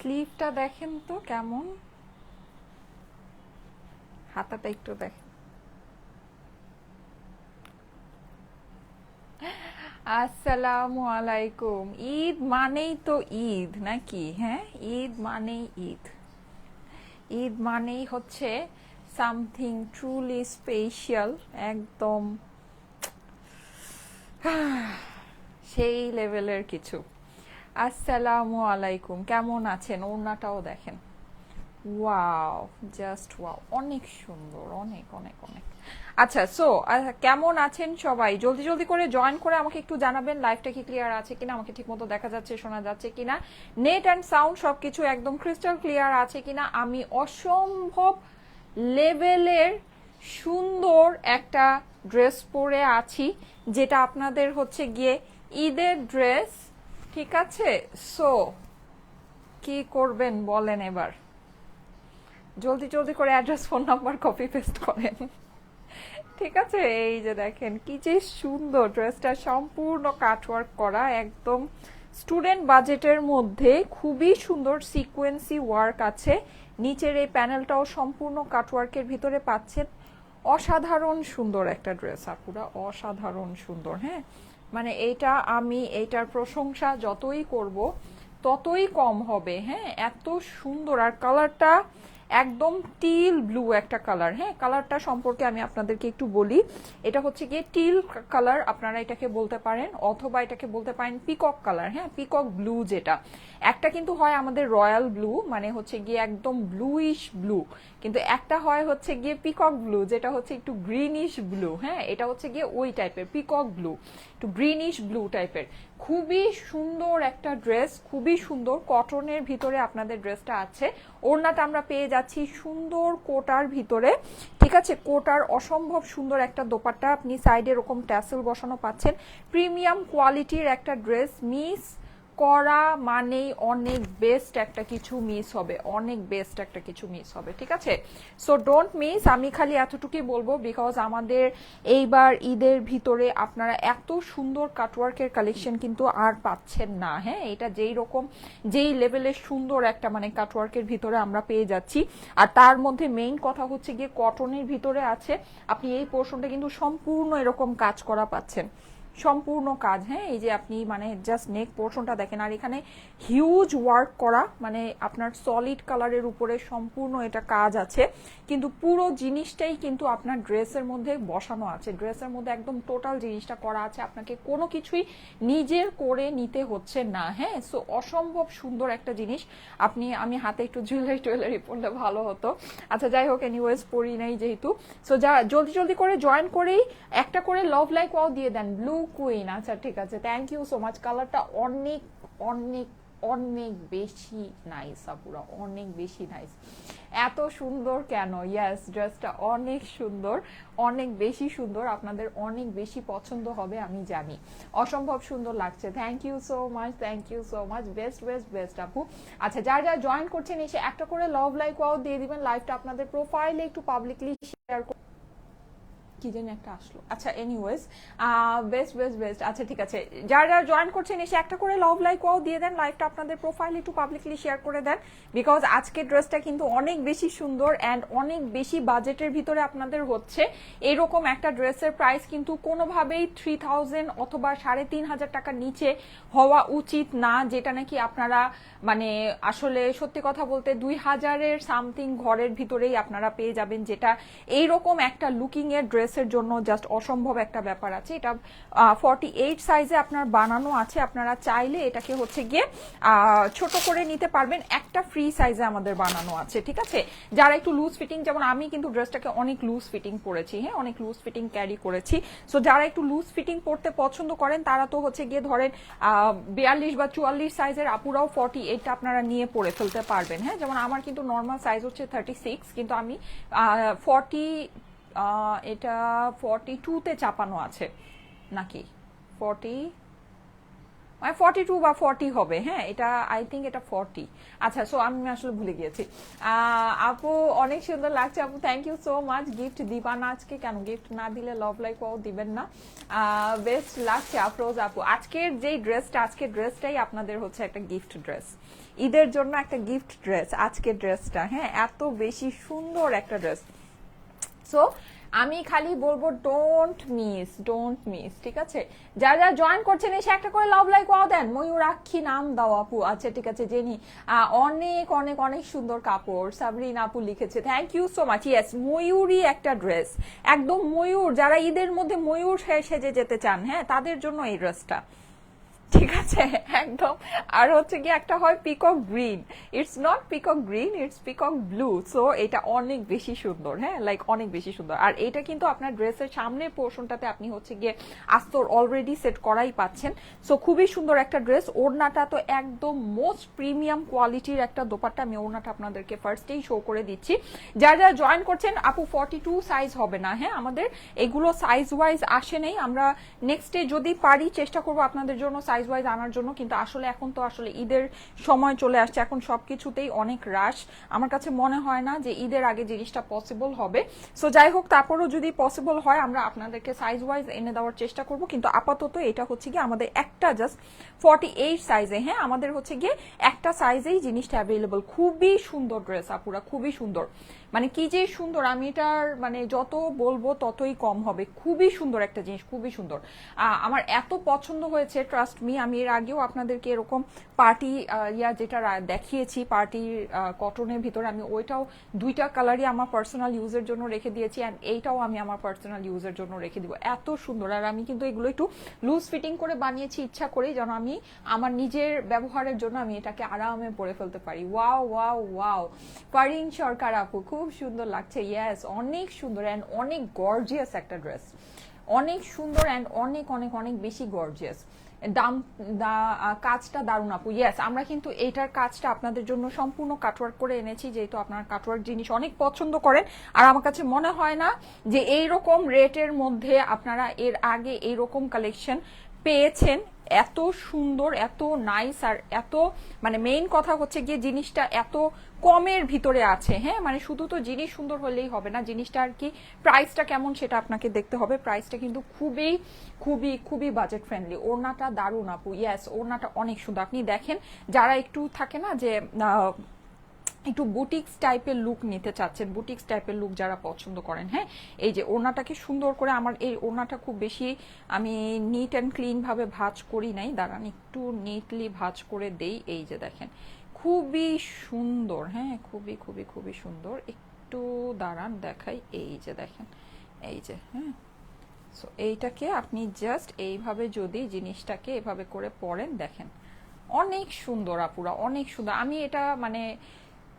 স্লিভটা দেখেন তো কেমন? হাতাটা একটু দেখেন। আসসালামু আলাইকুম। ঈদ মানেই তো ঈদ নাকি? হ্যাঁ ঈদ মানেই ঈদ। ঈদ মানেই হচ্ছে সামথিং ট্রুলি স্পেশাল, একদম সেই লেভেলের কিছু। আসসালামু আলাইকুম, কেমন আছেন? ওড়নাটাও দেখেন। ওয়াও, জাস্ট ওয়াও, অনেক সুন্দর, অনেক অনেক অনেক। আচ্ছা সো কেমন আছেন সবাই? জলদি জলদি করে জয়েন করে আমাকে একটু জানাবেন লাইভটা কি ক্লিয়ার আছে কিনা, আমাকে ঠিকমতো দেখা যাচ্ছে, শোনা যাচ্ছে কিনা। নেট অ্যান্ড সাউন্ড সবকিছু একদম ক্রিস্টাল ক্লিয়ার আছে কিনা? আমি অসম্ভব লেভেলের সুন্দর একটা ড্রেস পরে আছি, যেটা আপনাদের হচ্ছে গিয়ে ঈদের ড্রেস ঠিক আছে? সো কি করবেন বলেন এবার। জলদি জলদি করে address phone number copy paste করেন। ঠিক আছে? এই যে দেখেন, কি যে সুন্দর ড্রেসটা সম্পূর্ণ কাটওয়ার্ক করা, একদম স্টুডেন্ট বাজেটের মধ্যে খুবই সুন্দর সিকোয়েন্সি ওয়ার্ক আছে। নিচের এই প্যানেলটাও সম্পূর্ণ কাটওয়ার্কের ভিতরে পাচ্ছেন। অসাধারণ সুন্দর একটা ড্রেস আপুরা। অসাধারণ সুন্দর হ্যাঁ? মানে এইটা আমি এইটার প্রশংসা যতই করব, ততই কম হবে হ্যাঁ? এত সুন্দর। আর কালারটা একদম টিল ব্লু একটা কালার হ্যাঁ? কালারটা সম্পর্কে আমি আপনাদেরকে একটু বলি। এটা হচ্ছে গিয়ে টিল কালার আপনারা এটাকে বলতে পারেন, অথবা এটাকে বলতে পারেন পিকক কালার হ্যাঁ? পিকক ব্লু যেটা। একটা কিন্তু হয় আমাদের রয়্যাল ব্লু মানে হচ্ছে গিয়ে একদম ব্লুইশ ব্লু কিন্তু একটা হয় হচ্ছে গিয়ে পিকক ব্লু যেটা হচ্ছে একটু গ্রিনিশ ব্লু হ্যাঁ? এটা হচ্ছে গিয়ে ওই টাইপের পিকক ব্লু একটু গ্রিনিশ ব্লু টাইপের খুবই সুন্দর একটা ড্রেস খুবই সুন্দর। কটনের ভিতরে আপনাদের ড্রেসটা আছে। ওড়নাটা আমরা পেয়ে যাচ্ছি সুন্দর কোটার ভিতরে। ঠিক আছে? কোটার অসম্ভব সুন্দর একটা দোপাট্টা। আপনি সাইডে এরকম ট্যাসেল বসানো পাচ্ছেন। প্রিমিয়াম কোয়ালিটির একটা ড্রেস মিস করা মানেই অনেক বেস্ট একটা কিছু মিস হবে, অনেক বেস্ট একটা কিছু মিস হবে, ঠিক আছে? সো ডোন্ট মিস আমি খালি এতটুকুই বলব বিকজ আমাদের এইবার ঈদের ভিতরে আপনারা এত সুন্দর কাটওয়ার্কের কালেকশন কিন্তু আর পাচ্ছেন না হ্যাঁ? এটা যেই রকম, যেই লেভেলের সুন্দর একটা মানে কাটওয়ার্কের ভিতরে আমরা পেয়ে যাচ্ছি। আর তার মধ্যে মেইন কথা হচ্ছে গিয়ে কটনের ভিতরে আছে, আপনি এই পোর্শনটা কিন্তু সম্পূর্ণ এরকম কাজ করা পাচ্ছেন। সম্পূর্ণ কাজ হ্যাঁ? এই যে আপনি মানে জাস্ট নেক পোর্শনটা দেখেন, আর এখানে হিউজ ওয়ার্ক করা মানে আপনার সলিড কালারের উপরে সম্পূর্ণ এটা কাজ আছে। কিন্তু পুরো জিনিসটাই কিন্তু আপনার ড্রেসের মধ্যে বসানো আছে। ড্রেসের মধ্যে একদম টোটাল জিনিসটা করা আছে। আপনাকে কোনো কিছুই নিজের করে নিতে হচ্ছে না হ্যাঁ? সো অসম্ভব সুন্দর একটা জিনিস। আপনি, আমি হাতে একটু জুয়েলারি টুয়েলারি পরলে ভালো হতো। আচ্ছা যাই হোক এনিওয়েজ পরি নাই যেহেতু। সো যা, জলদি জলদি করে জয়েন করেই একটা করে লাভ লাইক ওয়াও দিয়ে দেন। ব্লু কুইন আচ্ছা ঠিক আছে। থ্যাংক ইউ সো মাচ কালারটা অনেক অনেক অনেক বেশি নাইস আপুরা, অনেক বেশি নাইস এত সুন্দর কেন? ইয়াস ড্রেসটা অনেক সুন্দর, অনেক বেশি সুন্দর, আপনাদের অনেক বেশি পছন্দ হবে, আমি জানি। অসম্ভব সুন্দর লাগছে। Thank you so much thank you so much best best best আপু। আচ্ছা যারা যারা জয়েন করছেন, এসে একটা করে লাভ লাইক ওয়াও দিয়ে দিবেন। লাইভটা আপনাদের প্রোফাইলে একটু পাবলিকলি শেয়ার কি জানি একটা আসলো। আচ্ছা এনিওয়েজ বেস্ট বেস্ট বেস্ট আচ্ছা ঠিক আছে। যারা যারা জয়েন করছেন, এসে একটা করে লাভ লাইক দিয়ে দেন লাইভটা আপনাদের প্রোফাইল একটু পাবলিকলি শেয়ার করে দেন। বিকজ আজকের ড্রেসটা কিন্তু অনেক বেশি সুন্দর অ্যান্ড অনেক বেশি বাজেটের ভিতরে আপনাদের হচ্ছে। এরকম একটা ড্রেসের প্রাইস কিন্তু কোনোভাবেই থ্রি থাউজেন্ড অথবা সাড়ে তিন হাজার টাকার নিচে হওয়া উচিত না, যেটা নাকি আপনারা মানে আসলে সত্যি কথা বলতে দুই হাজারের সামথিং ঘরের ভিতরেই আপনারা পেয়ে যাবেন, যেটা এইরকম একটা লুকিং এর ড্রেসের জন্য জাস্ট অসম্ভব একটা ব্যাপার আছে। এটা ফর্টি এইট সাইজে আপনার বানানো আছে। আপনারা চাইলে এটাকে হচ্ছে গিয়ে ছোট করে নিতে পারবেন। একটা ফ্রি সাইজে আমাদের বানানো আছে, ঠিক আছে? যারা একটু লুজ ফিটিং যেমন আমি কিন্তু ড্রেসটাকে অনেক লুজ ফিটিং পরেছি হ্যাঁ? অনেক লুজ ফিটিং ক্যারি করেছি। সো যারা একটু লুজ ফিটিং পড়তে পছন্দ করেন, তারা তো হচ্ছে গিয়ে ধরেন বিয়াল্লিশ বা চুয়াল্লিশ সাইজের আপুরাও ফর্টি এইটটা আপনারা নিয়ে পরে ফেলতে পারবেন হ্যাঁ? যেমন আমার কিন্তু নর্মাল সাইজ হচ্ছে থার্টি সিক্স কিন্তু আমি ফর্টি এটা ফর্টি টুতে চাপানো আছে। নাকি? ফর্টি মানে ফর্টি টু বা ফর্টি হবে হ্যাঁ? এটা আই থিঙ্ক এটা ফর্টি আচ্ছা সো আমি আসলে ভুলে গিয়েছি। আপু, অনেক সুন্দর লাগছে। আপু thank you so much gift দিবা আজকে। কেন গিফট না দিলে লাভ লাইক ও দিবেন না। বেস্ট লাগছে আফরোজ আপু। আজকের যেই ড্রেসটা আজকের ড্রেসটাই আপনাদের হচ্ছে একটা গিফট ড্রেস ঈদের জন্য একটা গিফট ড্রেস আজকের ড্রেসটা হ্যাঁ? এত বেশি সুন্দর একটা ড্রেস সো আমি খালি বলব ডোন্ট মিস ডোন্ট মিস ঠিক আছে? যারা যারা জয়েন করছেন, এসে একটা করে লাভ লাইক ওয়াও দেন। ময়ূরাক্ষী নাম দাও আপু। আচ্ছা ঠিক আছে, জেনি। অনেক অনেক অনেক সুন্দর কাপড়। সাবরিন আপু লিখেছে thank you so much yes ময়ূরই একটা ড্রেস একদম ময়ূর। যারা ঈদের মধ্যে ময়ূর সেজে যেতে চান হ্যাঁ তাদের জন্য এই ড্রেসটা ঠিক আছে? একদম। আর হচ্ছে কি একটা হয় peacock green it's not peacock green it's peacock blue so এটা অনেক বেশি সুন্দর হ্যাঁ? লাইক অনেক বেশি সুন্দর। আর এটা কিন্তু আপনার ড্রেসের সামনের পোর্শনটাতে আপনি হচ্ছে গিয়ে আস্তর অলরেডি সেট করাই পাচ্ছেন। সো খুবই সুন্দর একটা ড্রেস। ওড়নাটা তো একদম মোস্ট প্রিমিয়াম কোয়ালিটির একটা দোপাট্টা। আমি ওড়নাটা আপনাদেরকে ফার্স্টেই শো করে দিচ্ছি। যারা যারা জয়েন করছেন, আপু ফর্টি টু সাইজ হবে না হ্যাঁ? আমাদের এগুলো সাইজ ওয়াইজ আসে নেই। আমরা নেক্সট ডে যদি পারি, চেষ্টা করব আপনাদের জন্য সাইজ ওয়াইজ আনার জন্য, কিন্তু আসলে এখন তো আসলে ঈদের সময় চলে আসছে, এখন সবকিছুতেই অনেক রাশ আমার কাছে মনে হয় না যে ঈদের আগে জিনিসটা পসিবল হবে। সো যাই হোক, তারপরও যদি পসিবল হয়, আমরা আপনাদেরকে সাইজ ওয়াইজ এনে দেওয়ার চেষ্টা করব। কিন্তু আপাতত এটা হচ্ছে গিয়ে আমাদের একটা জাস্ট ফর্টি এইট সাইজে হ্যাঁ? আমাদের হচ্ছে গিয়ে একটা সাইজেই জিনিসটা অ্যাভেলেবল খুবই সুন্দর ড্রেস আপুরা, খুবই সুন্দর। মানে কি যে সুন্দর, আমি এটার মানে যত বলব ততই কম হবে। খুবই সুন্দর একটা জিনিস, খুবই সুন্দর। আমার এত পছন্দ হয়েছে ট্রাস্ট মি আমি এর আগেও আপনাদেরকে এরকম পার্টি ইয়া যেটা দেখিয়েছি পার্টি কটনের ভিতরে, আমি ওইটাও দুইটা কালারই আমার পার্সোনাল ইউজের জন্য রেখে দিয়েছি অ্যান্ড এইটাও আমি আমার পার্সোনাল ইউজের জন্য রেখে দিব। এত সুন্দর, আর আমি কিন্তু এগুলো একটু লুজ ফিটিং করে বানিয়েছি, ইচ্ছা করেই যেন আমি আমার নিজের ব্যবহারের জন্য আমি এটাকে আরামে পরে ফেলতে পারি। Wow wow wow. Farin Sarkar আপু, খুব সুন্দর লাগছে ইয়েস অনেক সুন্দর অ্যান্ড অনেক গর্জিয়াস একটা ড্রেস অনেক সুন্দর অ্যান্ড অনেক অনেক অনেক বেশি গর্জিয়াস দাম কাজটা দারুণ আপু ইয়েস আমরা কিন্তু এইটার কাজটা আপনাদের জন্য সম্পূর্ণ কাটওয়ার্ক করে এনেছি, যেহেতু আপনার কাটওয়ার্ক জিনিস অনেক পছন্দ করেন। আর আমার কাছে মনে হয় না যে এই রকম রেটের মধ্যে আপনারা এর আগে এই রকম কালেকশন পেয়েছেন। এত সুন্দর, এত নাইস আর এত মানে মেইন কথা হচ্ছে গিয়ে জিনিসটা এত কমের ভিতরে আছে হ্যাঁ? মানে শুধু তো জিনিস সুন্দর হলেই হবে না, জিনিসটা আর কি প্রাইসটা কেমন সেটা আপনাকে দেখতে হবে। প্রাইসটা কিন্তু খুবই খুবই খুবই বাজেট ফ্রেন্ডলি ওড়নাটা দারুণ আপু ইয়াস ওড়নাটা অনেক সুন্দর। আপনি দেখেন, যারা একটু থাকে না যে একটু বুটিক্স টাইপের লুক নিতে চাচ্ছেন। বুটিক্স টাইপের লুক যারা পছন্দ করেন হ্যাঁ? এই যে ওড়নাটাকে সুন্দর করে আমার এই ওড়নাটা খুব বেশি আমি নিট অ্যান্ড ক্লিন ভাবে ভাঁজ করি নাই। দাঁড়ান, একটু নিটলি ভাঁজ করে দেই। এই যে দেখেন, খুবই সুন্দর হ্যাঁ? খুবই খুবই খুবই সুন্দর। একটু দাঁড়ান, দেখাই। এই যে দেখেন, এই যে হ্যাঁ? সো এইটাকে আপনি জাস্ট এইভাবে যদি জিনিসটাকে এভাবে করে পরেন, দেখেন, অনেক সুন্দর আপুরা, অনেক সুন্দর। আমি এটা মানে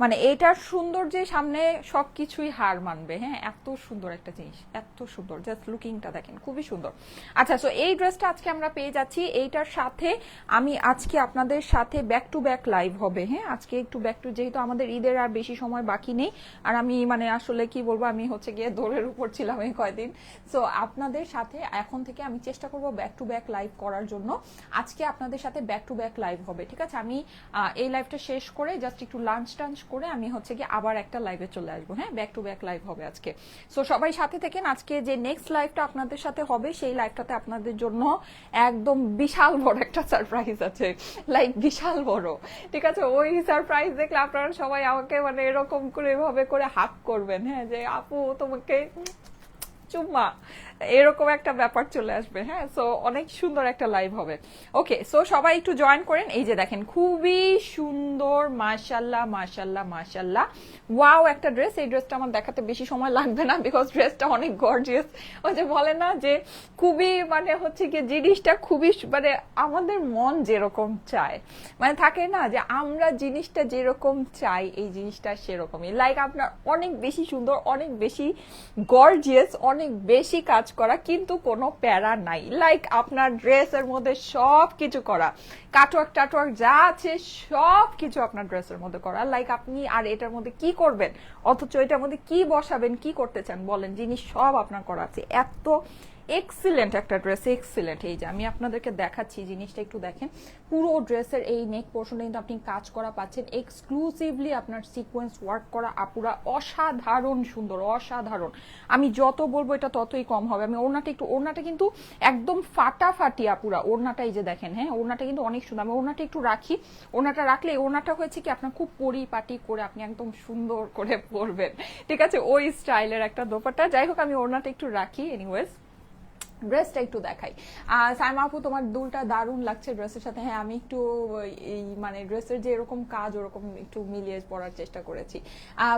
মানে এটার সৌন্দর্যে সামনে সবকিছুই হার মানবে হ্যাঁ? এত সুন্দর একটা জিনিস, এত সুন্দর। জাস্ট লুকিংটা দেখেন, খুবই সুন্দর। আচ্ছা সো এই ড্রেসটা আজকে আমরা পেয়ে যাচ্ছি। এইটার সাথে আমি আজকে আপনাদের সাথে ব্যাক টু ব্যাক লাইভ হবে হ্যাঁ? আজকে একটু ব্যাক টু যেহেতু আমাদের ঈদের আর বেশি সময় বাকি নেই, আর আমি মানে আসলে কি বলব, আমি হচ্ছে গিয়ে দৌড়ের উপর ছিলাম এই কয়দিন। সো আপনাদের সাথে এখন থেকে আমি চেষ্টা করব ব্যাক টু ব্যাক লাইভ করার জন্য। আজকে আপনাদের সাথে ব্যাক টু ব্যাক লাইভ হবে, ঠিক আছে? আমি এই লাইভটা শেষ করে জাস্ট একটু লাঞ্চ টাঞ্চ করে আমি হচ্ছে কি আবার একটা লাইভে চলে আসব। হ্যাঁ ব্যাক টু ব্যাক লাইভ হবে আজকে। সো সবাই সাথে থেকেন। আজকে যে নেক্সট লাইভটা আপনাদের সাথে হবে, সেই লাইভটাতে আপনাদের জন্য একদম বিশাল বড় একটা সারপ্রাইজ আছে। লাইক বিশাল বড়। ঠিক আছে? ওই সারপ্রাইজ দেখলে আপনারা সবাই আমাকে মানে এরকম করে, এভাবে করে হাক করবেন। হ্যাঁ যে, আপু, তোমাকে, চুম্মা। এরকম একটা ব্যাপার চলে আসবে হ্যাঁ? সো অনেক সুন্দর একটা লাইভ হবে। ওকে সো সবাই একটু জয়েন করেন। এই যে দেখেন, খুবই সুন্দর মাশাল্লাহ মাশাল্লাহ মাশাল্লাহ ওয়াও একটা ড্রেস এই ড্রেসটা আমার দেখাতে বেশি সময় লাগবে না বিকজ ড্রেসটা অনেক গর্জিয়াস ওই যে বলে না যে খুবই মানে হচ্ছে কি জিনিসটা খুবই মানে আমাদের মন যেরকম চায়। মানে থাকে না যে আমরা জিনিসটা যেরকম চাই, এই জিনিসটা সেরকমই। লাইক আপনার অনেক বেশি সুন্দর, অনেক বেশি গর্জিয়াস অনেক বেশি কাজ করা, কিন্তু কোনো প্যারা নাই। লাইক আপনার ড্রেসের মধ্যে সব কিছু করা। কাটওয়ার্ক, টাটওয়ার্ক যা আছে সব কিছু আপনার ড্রেসের মধ্যে করা। লাইক আপনি আর এটার মধ্যে কি করবেন? অথচ এটার মধ্যে কি বসাবেন, কি করতে চান বলেন, জিনিস সব আপনার করা আছে। এত এক্সিলেন্ট একটা ড্রেস এক্সিলেন্ট এই যে আমি আপনাদেরকে দেখাচ্ছি, জিনিসটা একটু দেখেন। পুরো ড্রেসের এই নেক পোর্শনটা কিন্তু আপনি কাজ করা পাচ্ছেন। এক্সক্লুসিভলি আপনার সিকোয়েন্স ওয়ার্ক করা আপুরা অসাধারণ সুন্দর, অসাধারণ। আমি যত বলব এটা ততই কম হবে। আমি ওড়নাটা একটু, ওড়নাটা কিন্তু একদম ফাটাফাটি আপুরা। ওড়নাটা এই যে দেখেন হ্যাঁ? ওড়নাটা কিন্তু অনেক সুন্দর। আমি ওড়নাটা একটু রাখি। ওড়নাটা রাখলে ওড়নাটা হয়েছে কি আপনার খুব পরিপাটি করে আপনি একদম সুন্দর করে পরবেন। ঠিক আছে? ওই স্টাইলের একটা দোপাটা যাই হোক, আমি ওড়নাটা একটু রাখি এনিওয়েজ ড্রেসটা একটু দেখাই। সাইমা আপু তোমার দুলটা দারুণ লাগছে ড্রেসের সাথে। হ্যাঁ আমি একটু, এই মানে ড্রেসের যে এরকম কাজ, ওরকম একটু মিলিয়ে পড়ার চেষ্টা করেছি।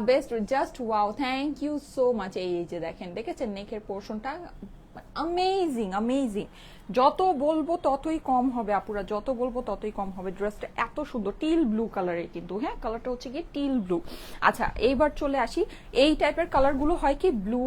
Best just wow thank you so much এই যে দেখেন, দেখেছেন নেকের পোর্শনটা অ্যামেজিং অ্যামেজিং যত বলব ততই কম হবে, আপুরা। যত বলব ততই কম হবে। ড্রেসটা এত সুন্দর টিল ব্লু কালারের কিন্তু। হ্যাঁ কালারটা হচ্ছে কি টিল ব্লু আচ্ছা এইবার চলে আসি। এই টাইপের কালারগুলো হয় কি? ব্লু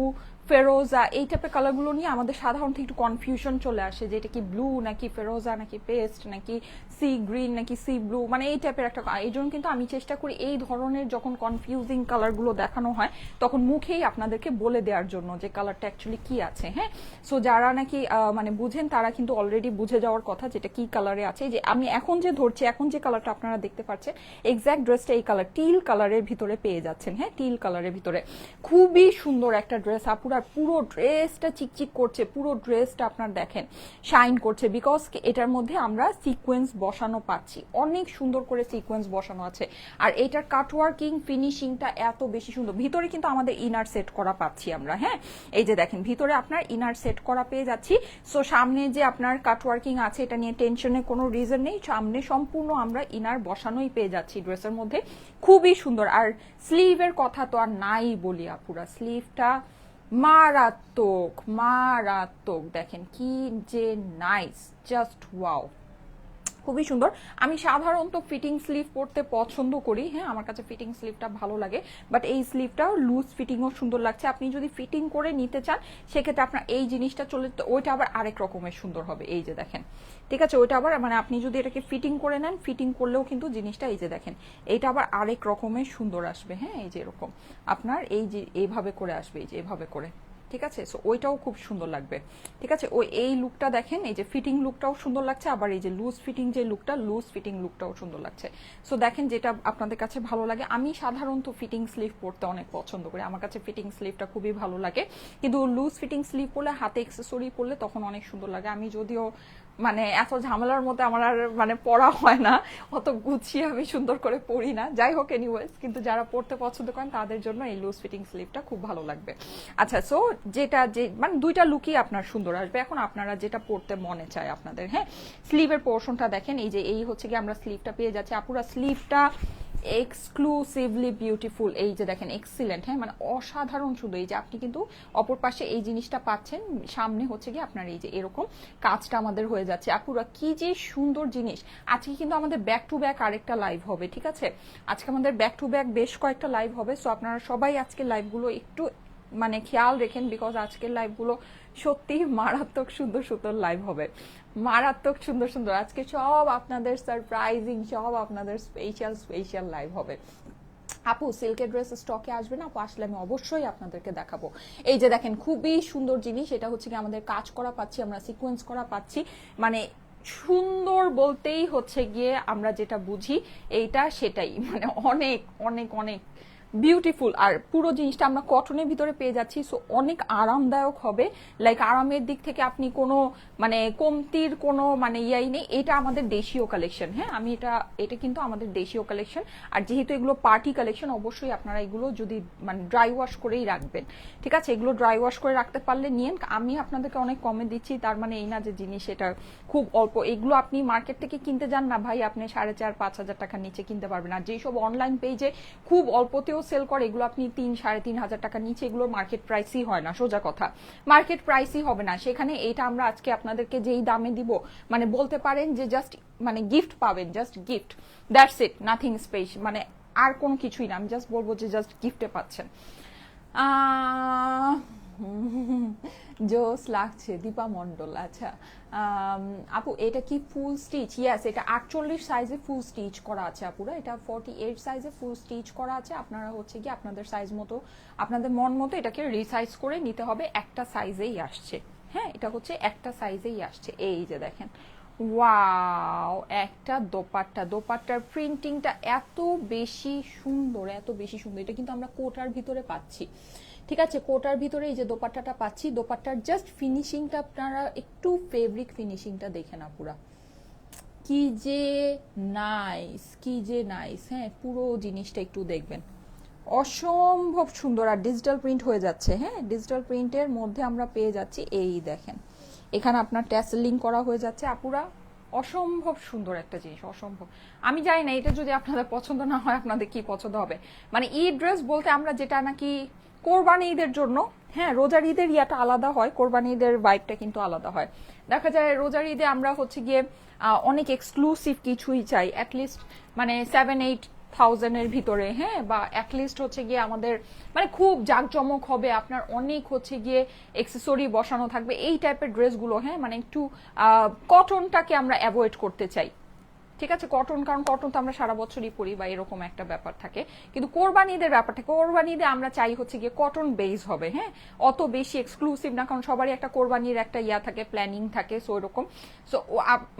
ফেরোজা এই টাইপের কালারগুলো নিয়ে আমাদের সাধারণত একটু কনফিউশন চলে আসে যে এটা কি ব্লু নাকি ফেরোজা নাকি পেস্ট নাকি সি গ্রিন নাকি সি ব্লু মানে এই টাইপের একটা এই জন্য কিন্তু আমি চেষ্টা করি এই ধরনের যখন কনফিউজিং কালারগুলো দেখানো হয়, তখন মুখেই আপনাদেরকে বলে দেওয়ার জন্য যে কালারটা অ্যাকচুয়ালি কি আছে হ্যাঁ? সো যারা নাকি মানে বুঝেন, তারা কিন্তু অলরেডি বুঝে যাওয়ার কথা যেটা কি কালারে আছে। যে আমি এখন যে ধরছি, এখন যে কালারটা আপনারা দেখতে পাচ্ছেন এক্স্যাক্ট ড্রেসটা এই কালার টিল কালারের ভিতরে পেয়ে যাচ্ছেন হ্যাঁ? টিল কালারের ভিতরে। খুবই সুন্দর একটা ড্রেস আপুরা পুরো ড্রেসটা চিকচিক করছে, পুরো ড্রেসটা আপনার দেখেন, শাইন করছে বিকজ এটার মধ্যে আমরা সিকোয়েন্স বসানো পাচ্ছি। অনেক সুন্দর করে সিকোয়েন্স বসানো আছে। আর এটার কাটওয়ার্কিং ফিনিশিংটা এত বেশি সুন্দর। ভিতরে কিন্তু আমাদের ইনার সেট করা পাচ্ছি আমরা হ্যাঁ? এই যে দেখেন, ভিতরে আপনার ইনার সেট করা পেয়ে যাচ্ছি। সো সামনে যে আপনার কাটওয়ার্কিং আছে, এটা নিয়ে টেনশনের কোনো রিজন নেই। সামনে সম্পূর্ণ আমরা ইনার বসানোই পেয়ে যাচ্ছি ড্রেসের মধ্যে। খুবই সুন্দর। আর স্লিভের কথা তো আর নাই বলি আপুরা। স্লিভটা মারাত্মক মারাত্মক দেখেন কি যে নাইস জাস্ট ওয়াও খুবই সুন্দর। আমি সাধারণত ফিটিং স্লিভ পরতে পছন্দ করি। হ্যাঁ আমার কাছে ফিটিং স্লিভটা ভালো লাগে। বাট এই স্লিভটাও লুজ ফিটিংও সুন্দর লাগছে। আপনি যদি ফিটিং করে নিতে চান, সেক্ষেত্রে আপনার এই জিনিসটা চলে ওইটা আবার আরেক রকমের সুন্দর হবে। এই যে দেখেন। ঠিক আছে, ওইটা আবার মানে আপনি যদি এটাকে ফিটিং করে নেন ফিটিং করলেও কিন্তু জিনিসটা এই যে দেখেন, এইটা আবার আরেক রকমের সুন্দর আসবে। হ্যাঁ এই যে এরকম। আপনার এই যে, এইভাবে করে আসবে, এই যে এভাবে করে। ঠিক আছে? সো ওইটাও খুব সুন্দর লাগবে। ঠিক আছে? ওই এই লুকটা দেখেন, এই যে ফিটিং লুকটাও সুন্দর লাগছে, আবার এই যে লুজ ফিটিং যে লুকটা লুজ ফিটিং লুকটাও সুন্দর লাগছে। সো দেখেন যেটা আপনাদের কাছে ভালো লাগে। আমি সাধারণত ফিটিং স্লিভ পরতে অনেক পছন্দ করি। আমার কাছে ফিটিং স্লিভটা খুবই ভালো লাগে। কিন্তু লুজ ফিটিং স্লিভ পরলে, হাতে এক্সেসরি পরলে তখন অনেক সুন্দর লাগে। আমি যদিও মানে এত ঝামেলার মধ্যে আমার আর মানে পড়া হয় না। অত গুছিয়ে আমি সুন্দর করে পড়ি না। যাই হোক এনিওয়েজ কিন্তু যারা পড়তে পছন্দ করেন, তাদের জন্য এই লুজ ফিটিং স্লিভটা খুব ভালো লাগবে। আচ্ছা সো যেটা যে মানে দুইটা লুকই আপনার সুন্দর আসবে। এখন আপনারা যেটা পড়তে মনে চায় আপনাদের হ্যাঁ? স্লিভের পোর্শনটা দেখেন। এই যে, এই হচ্ছে কি আমরা স্লিভটা পেয়ে যাচ্ছি। আপুরা স্লিভটা এক্সক্লুসিভলি বিউটিফুল এই যে দেখেন এক্সিলেন্ট হ্যাঁ মানে অসাধারণ শুধু, এই যে আপনি কিন্তু অপর পাশে এই জিনিসটা পাচ্ছেন, সামনে হচ্ছে কি আপনার এই যে এরকম কাজটা আমাদের হয়ে যাচ্ছে। আপুরা, কি যে সুন্দর জিনিস। আজকে কিন্তু আমাদের ব্যাক টু ব্যাক আরেকটা লাইভ হবে, ঠিক আছে? আজকে আমাদের ব্যাক টু ব্যাক বেশ কয়েকটা লাইভ হবে সো আপনারা সবাই আজকে লাইভগুলো একটু মানে খেয়াল রেখেন বিকজ আজকের লাইভগুলো সত্যি মারাত্মক সুন্দর সুন্দর লাইভ হবে। মারাত্মক সুন্দর সুন্দর। আজকে সব আপনাদের সারপ্রাইজিং সব আপনাদের স্পেশাল স্পেশাল লাইভ হবে। আপু, সিল্কের ড্রেস স্টকে আসবে না? আপু, আসলে আমি অবশ্যই আপনাদেরকে দেখাবো। এই যে দেখেন, খুবই সুন্দর জিনিস। এটা হচ্ছে কি, আমাদের কাজ করা পাচ্ছি, আমরা সিকোয়েন্স করা পাচ্ছি। মানে সুন্দর বলতেই হচ্ছে গিয়ে আমরা যেটা বুঝি, এইটা সেটাই। মানে অনেক অনেক অনেক বিউটিফুল আর পুরো জিনিসটা আমরা কটনের ভিতরে পেয়ে যাচ্ছি সো অনেক আরামদায়ক হবে। লাইক আরামের দিক থেকে আপনি কোনো মানে কমতির কোনো মানে ইয়াই নেই। এটা আমাদের দেশীয় কালেকশন হ্যাঁ? আমি এটা এটা কিন্তু আমাদের দেশীয় কালেকশন আর যেহেতু এগুলো পার্টি কালেকশন অবশ্যই আপনারা এগুলো যদি মানে ড্রাই ওয়াশ করেই রাখবেন। ঠিক আছে? এগুলো ড্রাই ওয়াশ করে রাখতে পারলে নিয়েন। আমি আপনাদেরকে অনেক কমে দিচ্ছি, তার মানে এই না যে জিনিস এটা খুব অল্প। এগুলো আপনি মার্কেট থেকে কিনতে যান না ভাই, আপনি সাড়ে চার, পাঁচ হাজার টাকার নিচে কিনতে পারবেন। আর যেসব অনলাইন পেজে খুব অল্পতেও সেল করে, এগুলো আপনি তিন, সাড়ে তিন হাজার টাকার নিচে এগুলো মার্কেট প্রাইসই হয় না, সোজা কথা। মার্কেট প্রাইসই হবে না। সেখানে এটা আমরা আজকে আপনাদেরকে যেই দামে দিব মানে বলতে পারেন যে জাস্ট মানে গিফট পাবেন just gift that's it nothing স্পেশ মানে আর কোনো কিছুই না। আমি জাস্ট বলব যে জাস্ট গিফটে পাচ্ছেন। জোস লাগছে, দীপা মন্ডল আচ্ছা। আপু, এটা কি ফুল স্টিচ ইয়েস এটা আটচল্লিশ সাইজে ফুল স্টিচ করা আছে আপুরা। এটা ফর্টি এইট সাইজে ফুল স্টিচ করা আছে। আপনারা হচ্ছে কি আপনাদের সাইজ মতো, আপনাদের মন মতো এটাকে রিসাইজ করে নিতে হবে। একটা সাইজেই আসছে। হ্যাঁ এটা হচ্ছে একটা সাইজেই আসছে। এই যে দেখেন। ওয়াও একটা দোপাট্টা। দোপাট্টার প্রিন্টিংটা এত বেশি সুন্দর, এত বেশি সুন্দর। এটা কিন্তু আমরা কোটার ভিতরে পাচ্ছি। ঠিক আছে, কোটার ভিতরে এই যে দোপাট্টাটা পাচ্ছি, দোপাট্টার জাস্ট ফিনিশিংটা আপনারা একটু ফেব্রিক ফিনিশিংটা দেখে না পুরা। কি যে নাইস কি যে নাইস হ্যাঁ পুরো জিনিসটা একটু দেখবেন। অসম্ভব সুন্দর আর ডিজিটাল প্রিন্ট হয়ে যাচ্ছে হ্যাঁ ডিজিটাল প্রিন্টের মধ্যে আমরা পেয়ে যাচ্ছি এই দেখেন। এখানে আপনার ট্যাসেলিং করা হয়ে যাচ্ছে, আপুরা, অসম্ভব সুন্দর একটা জিনিস, অসম্ভব। আমি জানি না, এটা যদি আপনাদের পছন্দ না হয়, আপনাদের কি পছন্দ হবে? মানে ঈদ ড্রেস বলতে আমরা যেটা নাকি কোরবানি ঈদের জন্য হ্যাঁ রোজার ঈদের ইয়াটা আলাদা হয়, কোরবানি ঈদের ভাইবটা কিন্তু আলাদা হয়। দেখা যায় রোজার ঈদে আমরা হচ্ছে গিয়ে অনেক এক্সক্লুসিভ কিছুই চাই অ্যাটলিস্ট মানে সেভেন এইট থাউজেন্ডের ভিতরে হ্যাঁ বা অ্যাটলিস্ট হচ্ছে গিয়ে আমাদের মানে খুব জাঁকজমক হবে, আপনার অনেক হচ্ছে গিয়ে এক্সেসরি বসানো থাকবে, এই টাইপের ড্রেসগুলো হ্যাঁ মানে একটু কটনটাকে আমরা অ্যাভয়েড করতে চাই। ঠিক আছে কটন কারণ কটন তো আমরা সারা বছরই পরি বা এরকম একটা ব্যাপার থাকে। কিন্তু কোরবানিদের ব্যাপারটা, কোরবানিতে আমরা চাই হচ্ছে গিয়ে কটন বেস হবে হ্যাঁ? অত বেশি এক্সক্লুসিভ না, কারণ সবারই একটা কোরবানির একটা ইয়া থাকে প্ল্যানিং থাকে সো এরকম। সো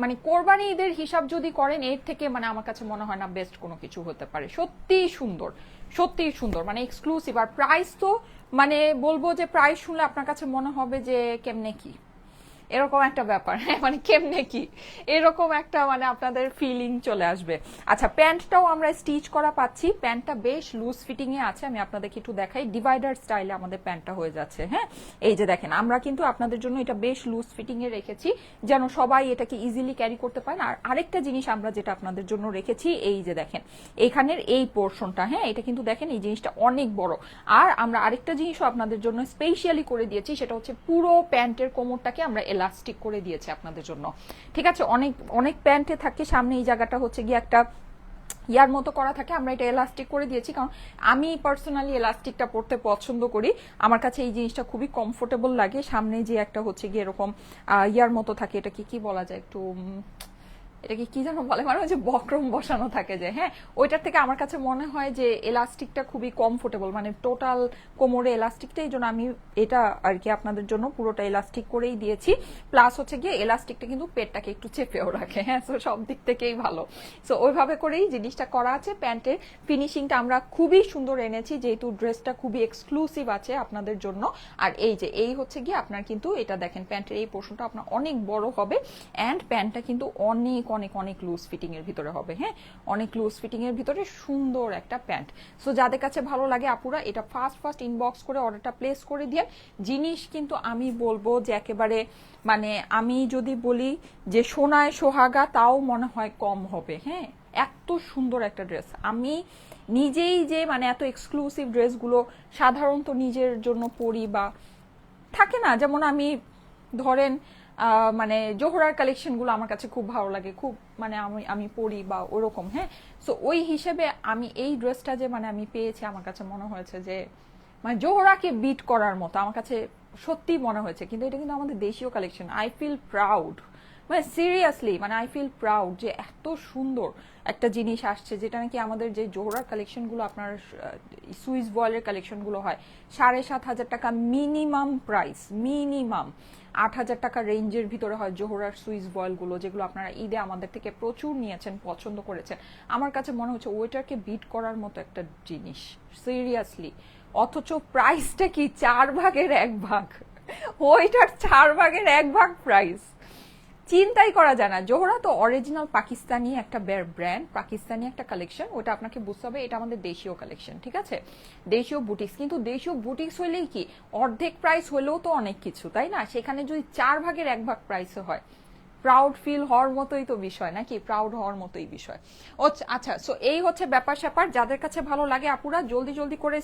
মানে কোরবানি ঈদের হিসাব যদি করেন, এর থেকে মানে আমার কাছে মনে হয় না বেস্ট কোনো কিছু হতে পারে। সত্যিই সুন্দর সত্যিই সুন্দর মানে এক্সক্লুসিভ আর প্রাইস তো মানে বলব যে প্রাইস শুনলে আপনার কাছে মনে হবে যে কেমনে কি? এরকম একটা ব্যাপার। হ্যাঁ মানে কেমনে কি? এরকম একটা মানে আপনাদের ফিলিং চলে আসবে। আচ্ছা প্যান্টটাও আমরা স্টিচ করা পাচ্ছি। প্যান্টটা বেশ লুজ ফিটিং এ আছে। আমি আপনাদেরকে একটু দেখাই। ডিভাইডার স্টাইলে আমাদের প্যান্টটা হয়ে যাচ্ছে হ্যাঁ? এই যে দেখেন, আমরা কিন্তু আপনাদের জন্য এটা বেশ লুজ ফিটিং এ রেখেছি, যেন সবাই এটাকে ইজিলি ক্যারি করতে পারেন। আর আরেকটা জিনিস আমরা যেটা আপনাদের জন্য রেখেছি, এই যে দেখেন, এখানের এই পোর্শনটা হ্যাঁ? এটা কিন্তু দেখেন, এই জিনিসটা অনেক বড়। আর আমরা আরেকটা জিনিসও আপনাদের জন্য স্পেশালি করে দিয়েছি, সেটা হচ্ছে পুরো প্যান্টের কোমরটাকে আমরা এলাস্টিক করে দিয়েছে আপনাদের জন্য। ঠিক আছে, অনেক অনেক প্যান্টে থাকে, সামনে এই জায়গাটা হচ্ছে গিয়ে একটা ইয়ার মতো করা থাকে, আমরা এটা এলাস্টিক করে দিয়েছি, কারণ আমি পার্সোনালি এলাস্টিকটা পরতে পছন্দ করি। আমার কাছে এই জিনিসটা খুবই কমফোর্টেবল লাগে। সামনে যে একটা হচ্ছে গিয়ে এরকম ইয়ার মতো থাকে এটা কি কি বলা যায় একটু এটাকে কি যেন বলে মানে যে বক্রম বসানো থাকে যে হ্যাঁ ওইটার থেকে আমার কাছে মনে হয় যে এলাস্টিকটা খুবই কমফোর্টেবল মানে টোটাল কোমরে এলাস্টিকটা এই জন্য আমি এটা আর কি আপনাদের জন্য পুরোটা এলাস্টিক করেই দিয়েছি। প্লাস হচ্ছে গিয়ে এলাস্টিকটা কিন্তু পেটটাকে একটু চেপেও রাখে হ্যাঁ সো সব দিক থেকেই ভালো। সো ওইভাবে করেই জিনিসটা করা আছে, প্যান্টের ফিনিশিংটা আমরা খুবই সুন্দর এনেছি, যেহেতু ড্রেসটা খুবই এক্সক্লুসিভ আছে আপনাদের জন্য। আর এই যে, এই হচ্ছে গিয়ে আপনার কিন্তু এটা দেখেন, প্যান্টের এই পোর্শনটা আপনার অনেক বড় হবে। অ্যান্ড প্যান্টটা কিন্তু অনেক অনেক অনেক লুজ ফিটিং এর ভিতরে হবে হ্যাঁ? অনেক লুজ ফিটিং এর ভিতরে সুন্দর একটা প্যান্ট। সো যাদের কাছে ভালো লাগে আপুরা, এটা ফার্স্ট ফার্স্ট ইনবক্স করে অর্ডারটা প্লেস করে দিয়ে, জিনিস কিন্তু আমি বলব যে একেবারে মানে আমি যদি বলি যে সোনায় সোহাগা, তাও মনে হয় কম হবে হ্যাঁ? এত সুন্দর একটা ড্রেস আমি নিজেই যে মানে এত এক্সক্লুসিভ ড্রেসগুলো সাধারণত নিজের জন্য পরি বা থাকে না, যেমন আমি ধরেন মানে জোহরার কালেকশনগুলো আমার কাছে খুব ভালো লাগে, খুব মানে আমি আমি পরি বা ওরকম হ্যাঁ? সো ওই হিসেবে আমি এই ড্রেসটা যে মানে আমি পেয়েছি, আমার কাছে মনে হয়েছে যে মানে জোহরাকে বিট করার মতো, আমার কাছে সত্যি মনে হয়েছে। কিন্তু এটা কিন্তু আমাদের দেশীয় কালেকশন আই ফিল প্রাউড মানে সিরিয়াসলি মানে আই ফিল প্রাউড যে এত সুন্দর একটা জিনিস আসছে, যেটা নাকি আমাদের যে জোহরার কালেকশনগুলো আপনার সুইস বয়েলের কালেকশনগুলো হয়, সাড়ে সাত হাজার টাকা মিনিমাম প্রাইস মিনিমাম আট হাজার টাকা রেঞ্জের ভিতরে হয় জোহরার সুইস বয়েলগুলো যেগুলো আপনারা ঈদে আমাদের থেকে প্রচুর নিয়েছেন, পছন্দ করেছেন। আমার কাছে মনে হচ্ছে ওয়েটারকে বিট করার মতো একটা জিনিস সিরিয়াসলি অথচ প্রাইসটা কি চার ভাগের এক ভাগ? ওইটার চার ভাগের এক ভাগ প্রাইস চিন্তাই করা যায় না। জোহরা তো অরিজিনাল পাকিস্তানি একটা ব্র্যান্ড পাকিস্তানি একটা কালেকশন ওটা আপনাকে বুঝতে হবে, এটা আমাদের দেশীয় কালেকশন ঠিক আছে? দেশীয় বুটিক্স কিন্তু দেশীয় বুটিক্স হলেই কি, অর্ধেক প্রাইস হলেও তো অনেক কিছু, তাই না? সেখানে যদি চার ভাগের এক ভাগ প্রাইসে হয় প্রাউড ফিল হওয়ার মতোই তো বিষয়, নাকি? প্রাউড হওয়ার মতোই বিষয়। ও আচ্ছা সো এই হচ্ছে ব্যাপার স্যাপার, যাদের কাছে ভালো লাগে আপুরা, জলদি জলদি করে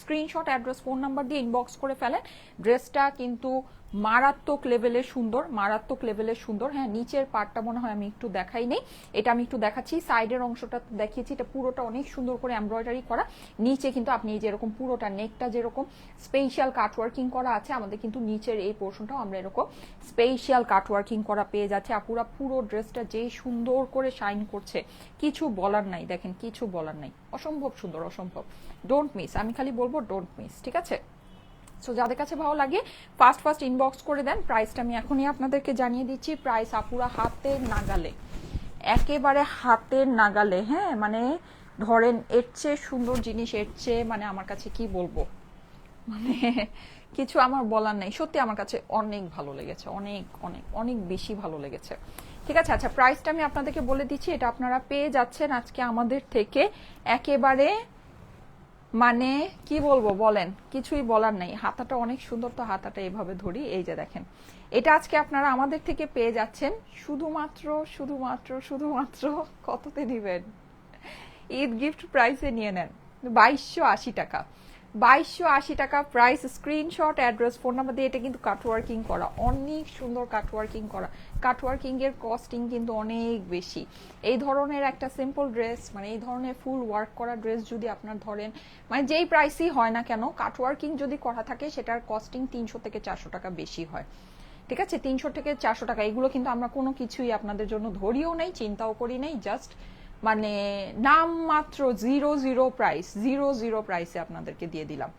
স্ক্রিনশট অ্যাড্রেস ফোন নাম্বার দিয়ে ইনবক্স করে ফেলেন। ড্রেসটা কিন্তু মারাত্মক লেভেলের সুন্দর, মারাত্মক লেভেলের সুন্দর। হ্যাঁ নিচের পার্টটা মনে হয় আমি একটু দেখাই নেই। এটা আমি একটু দেখাচ্ছি। সাইডের অংশটা দেখিয়েছি। এটা পুরোটা অনেক সুন্দর করে এমব্রয়ডারি করা। নিচে কিন্তু আপনি যেরকম পুরোটা নেকটা যেরকম স্পেশাল কাটওয়ার্কিং করা আছে, আমাদের কিন্তু নিচের এই পোর্শনটাও আমরা এরকম স্পেশাল কাটওয়ার্কিং করা পেয়ে যাচ্ছে। আপুরা পুরো ড্রেসটা যে সুন্দর করে শাইন করছে, কিছু বলার নাই। দেখেন, কিছু বলার নাই। অসম্ভব সুন্দর, অসম্ভব। ডোন্ট মিস আমি খালি বলব ডোন্ট মিস ঠিক আছে? সো যাদের কাছে ভালো লাগে ফার্স্ট ফার্স্ট ইনবক্স করে দেন। প্রাইসটা আমি এখনই আপনাদেরকে জানিয়ে দিচ্ছি। প্রাইস আপুরা হাতের নাগালে। একেবারে হাতের নাগালে হ্যাঁ? মানে ধরেন, এর চেয়ে সুন্দর জিনিস, এর চেয়ে মানে আমার কাছে কি বলব? মানে কিছু আমার বলার নেই। সত্যি আমার কাছে অনেক ভালো লেগেছে। অনেক অনেক অনেক বেশি ভালো লেগেছে। ঠিক আছে? আচ্ছা প্রাইসটা আমি আপনাদেরকে বলে দিচ্ছি। এটা আপনারা পেয়ে যাচ্ছেন আজকে আমাদের থেকে। একেবারে মানে কি বলব, বলেন, কিছুই বলার নাই। হাতাটা অনেক সুন্দর তো, হাতাটা এইভাবে ধরি, এই যে দেখেন। এটা আজকে আপনারা আমাদের থেকে পেয়ে যাচ্ছেন, শুধুমাত্র শুধুমাত্র শুধুমাত্র কততে নিবেন ঈদ গিফট প্রাইসে নিয়ে নেন, বাইশশো আশি টাকা। বাইশশো আশি টাকা price screenshot address phone number দিয়ে এটা কিন্তু কাটওয়ার্কিং করা। অনেক সুন্দর কাটওয়ার্কিং করা। কাটওয়ার্কিং এর কস্টিং কিন্তু অনেক বেশি। এই ধরনের একটা সিম্পল ড্রেস মানে এই ধরনের ফুল ওয়ার্ক করা ড্রেস যদি আপনার ধরেন মানে যেই প্রাইসই হয় না কেন কাটওয়ার্কিং যদি করা থাকে, সেটার কস্টিং তিনশো থেকে চারশো টাকা বেশি হয়। ঠিক আছে? তিনশো থেকে চারশো টাকা। এগুলো কিন্তু আমরা কোনো কিছুই আপনাদের জন্য ধরিও নেই, চিন্তাও করি নেই জাস্ট মানে নাম মাত্র zero zero price zero zero প্রাইসে আপনাদেরকে দিয়ে দিলাম।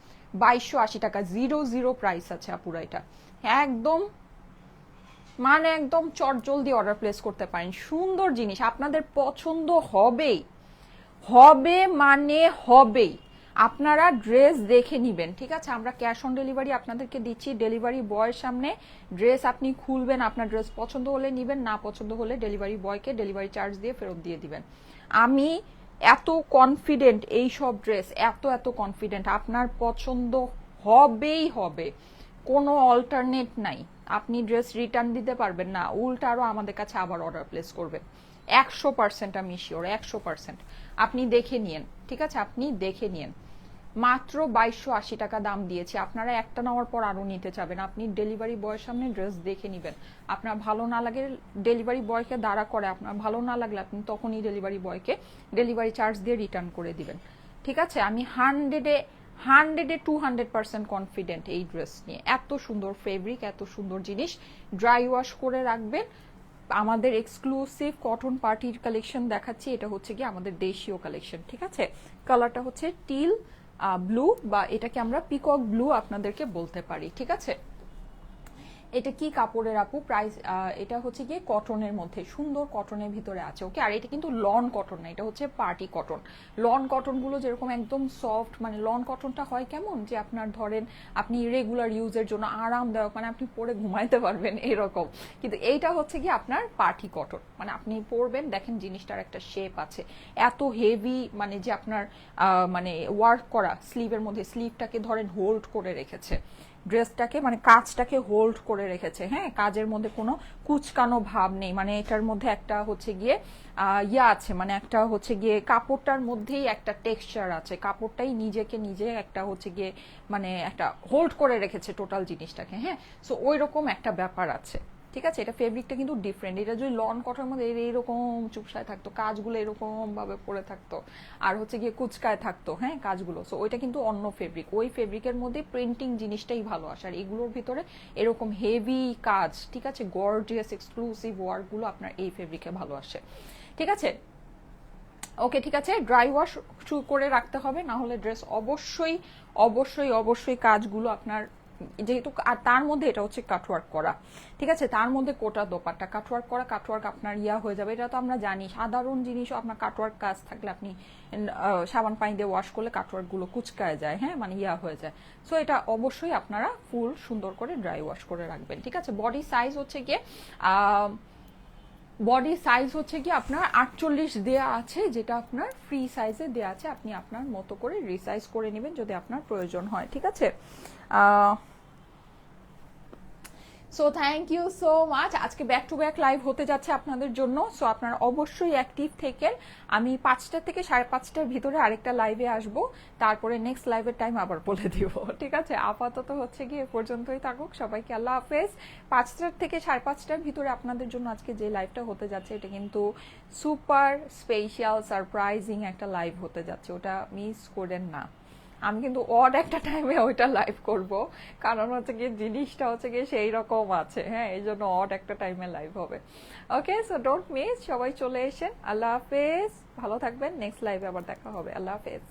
বাইশশো আশি টাকা জিরো জিরো প্রাইস আছে আপুরা এটা। একদম মানে একদম চট জলদি অর্ডার প্লেস করতে পারেন। সুন্দর জিনিস, আপনাদের পছন্দ হবেই। হবে মানে হবেই। আপনারা ড্রেস দেখে নিবেন, ঠিক আছে? আমরা ক্যাশ অন ডেলিভারি আপনাদেরকে দিচ্ছি। ডেলিভারি বয়ের সামনে ড্রেস আপনি খুলবেন, আপনার ড্রেস পছন্দ হলে নিবেন, না পছন্দ হলে ডেলিভারি বয়কে ডেলিভারি চার্জ দিয়ে ফেরত দিয়ে দিবেন। আমি এত কনফিডেন্ট এই সব ড্রেস এত এত কনফিডেন্ট আপনার পছন্দ হবেই হবে। কোনো অল্টারনেট নাই। আপনি ড্রেস রিটার্ন দিতে পারবেন না। উল্টা আরও আমাদের কাছে আবার অর্ডার প্লেস করবেন একশো পার্সেন্ট আমি শিওর একশো পার্সেন্ট আপনি দেখে নিয়েন, ঠিক আছে? আপনি দেখে নিয়েন। মাত্র বাইশশো আশি টাকা দাম দিয়েছি। আপনারা একটা নেওয়ার পর আরও নিতে চাবেন। আপনি ডেলিভারি বয়ের সামনে ড্রেস দেখে নেবেন। আপনার ভালো না লাগে ডেলিভারি বয়কে দাঁড়া করে, আপনার ভালো না লাগলে আপনি তখনই ডেলিভারি বয়কে ডেলিভারি চার্জ দিয়ে রিটার্ন করে দিবেন। ঠিক আছে? আমি হান্ড্রেডে হান্ড্রেডে টু হান্ড্রেড পার্সেন্ট কনফিডেন্ট এই ড্রেস নিয়ে। এত সুন্দর ফেব্রিক এত সুন্দর জিনিস। ড্রাই ওয়াশ করে রাখবেন। আমাদের এক্সক্লুসিভ কটন পার্টির কালেকশন দেখাচ্ছি। এটা হচ্ছে কি আমাদের দেশীয় কালেকশন ঠিক আছে? কালারটা হচ্ছে টিল ব্লু বা এটাকে আমরা পিকক ব্লু আপনাদেরকে বলতে পারি ঠিক আছে? এটা কি কাপড়ের আপু? প্রাইস এটা হচ্ছে গিয়ে কটনের মধ্যে। সুন্দর কটনের ভিতরে আছে ওকে আর এটা কিন্তু লন কটন না, এটা হচ্ছে পার্টি কটন লন কটনগুলো যেরকম একদম সফট মানে লন কটনটা হয় কেমন? যে আপনার ধরেন আপনি রেগুলার ইউজের জন্য আরামদায়ক মানে আপনি পরে ঘুমাইতে পারবেন এরকম। কিন্তু এইটা হচ্ছে কি আপনার পার্টি কটন মানে আপনি পরবেন, দেখেন জিনিসটার একটা শেপ আছে। এত হেভি মানে যে আপনার মানে ওয়ার্ক করা স্লিভের মধ্যে স্লিভটাকে ধরেন হোল্ড করে রেখেছে। ড্রেসটাকে মানে কাজটাকে হোল্ড করে রেখেছে। হ্যাঁ কাজের মধ্যে কোনো কুচকানো ভাব নেই। মানে এটার মধ্যে একটা হচ্ছে গিয়ে ইয়া আছে। মানে একটা হচ্ছে গিয়ে কাপড়টার মধ্যেই একটা টেক্সচার আছে। কাপড়টাই নিজেকে নিজে একটা হচ্ছে গিয়ে মানে একটা হোল্ড করে রেখেছে টোটাল জিনিসটাকে। হ্যাঁ সো ওই রকম একটা ব্যাপার আছে। ঠিক আছে? এটা ফেব্রিকটা কিন্তু ডিফারেন্ট এটা যদি লন কটনের মধ্যে এইরকম চুপসায় থাকতো, কাজগুলো এরকম ভাবে পরে থাকতো। আর হচ্ছে গিয়ে কুচকায় থাকতো হ্যাঁ কাজগুলো। সো ওইটা কিন্তু অন্য ফেব্রিক ওই ফেব্রিকের মধ্যে প্রিন্টিং জিনিসটাই ভালো আসে। আর এগুলোর ভিতরে এরকম হেভি কাজ, ঠিক আছে? গর্জিয়াস এক্সক্লুসিভ ওয়ার্কগুলো আপনার এই ফেব্রিকে ভালো আসে। ঠিক আছে? ওকে ঠিক আছে? ড্রাই ওয়াশ করে রাখতে হবে। না হলে ড্রেস অবশ্যই অবশ্যই অবশ্যই কাজগুলো আপনার যেহেতু আর তার মধ্যে এটা হচ্ছে কাটওয়ার্ক করা। ঠিক আছে? তার মধ্যে কোটা দোপাট্টা। কাটওয়ার্ক করা কাটওয়ার্ক আপনার ইয়া হয়ে যাবে। এটা তো আমরা জানি। সাধারণ জিনিসও আপনার কাটওয়ার্ক কাজ থাকলে আপনি সাবান পানি দিয়ে ওয়াশ করলে কাটওয়ার্কগুলো কুচকায় যায় হ্যাঁ? মানে ইয়া হয়ে যায়। সো এটা অবশ্যই আপনারা ফুল সুন্দর করে ড্রাই ওয়াশ করে রাখবেন। ঠিক আছে? বডি সাইজ হচ্ছে গিয়ে বডি সাইজ হচ্ছে কি আপনার আটচল্লিশ দেয়া আছে, যেটা আপনার ফ্রি সাইজে দেয়া আছে। আপনি আপনার মতো করে রিসাইজ করে নেবেন যদি আপনার প্রয়োজন হয়। ঠিক আছে? So thank you so much আজকে ব্যাক টু ব্যাক লাইভ হতে যাচ্ছে আপনাদের জন্য। সো আপনারা অবশ্যই অ্যাক্টিভ থেকে আমি পাঁচটা থেকে সাড়ে পাঁচটার ভিতরে আরেকটা লাইভে আসব। তারপরে নেক্সট লাইভের টাইম আবার বলে দিব। ঠিক আছে? আপাতত হচ্ছে গিয়ে পর্যন্তই থাকুক। সবাইকে আল্লাহ হাফেজ। পাঁচটার থেকে সাড়ে পাঁচটার ভিতরে আপনাদের জন্য আজকে যে লাইভটা হতে যাচ্ছে, এটা কিন্তু সুপার স্পেশাল সারপ্রাইজিং একটা লাইভ হতে যাচ্ছে। ওটা মিস করেন না। আমি কিন্তু অড একটা টাইমে ওইটা লাইভ করব। কারণ হচ্ছে কি জিনিসটা হচ্ছে গিয়ে সেই রকম আছে। হ্যাঁ এই জন্য অড একটা টাইমে লাইভ হবে। ওকে সো ডোন্ট মিস সবাই চলে এসেন আল্লাহ হাফেজ। ভালো থাকবেন। নেক্সট লাইভে আবার দেখা হবে। আল্লাহ হাফেজ।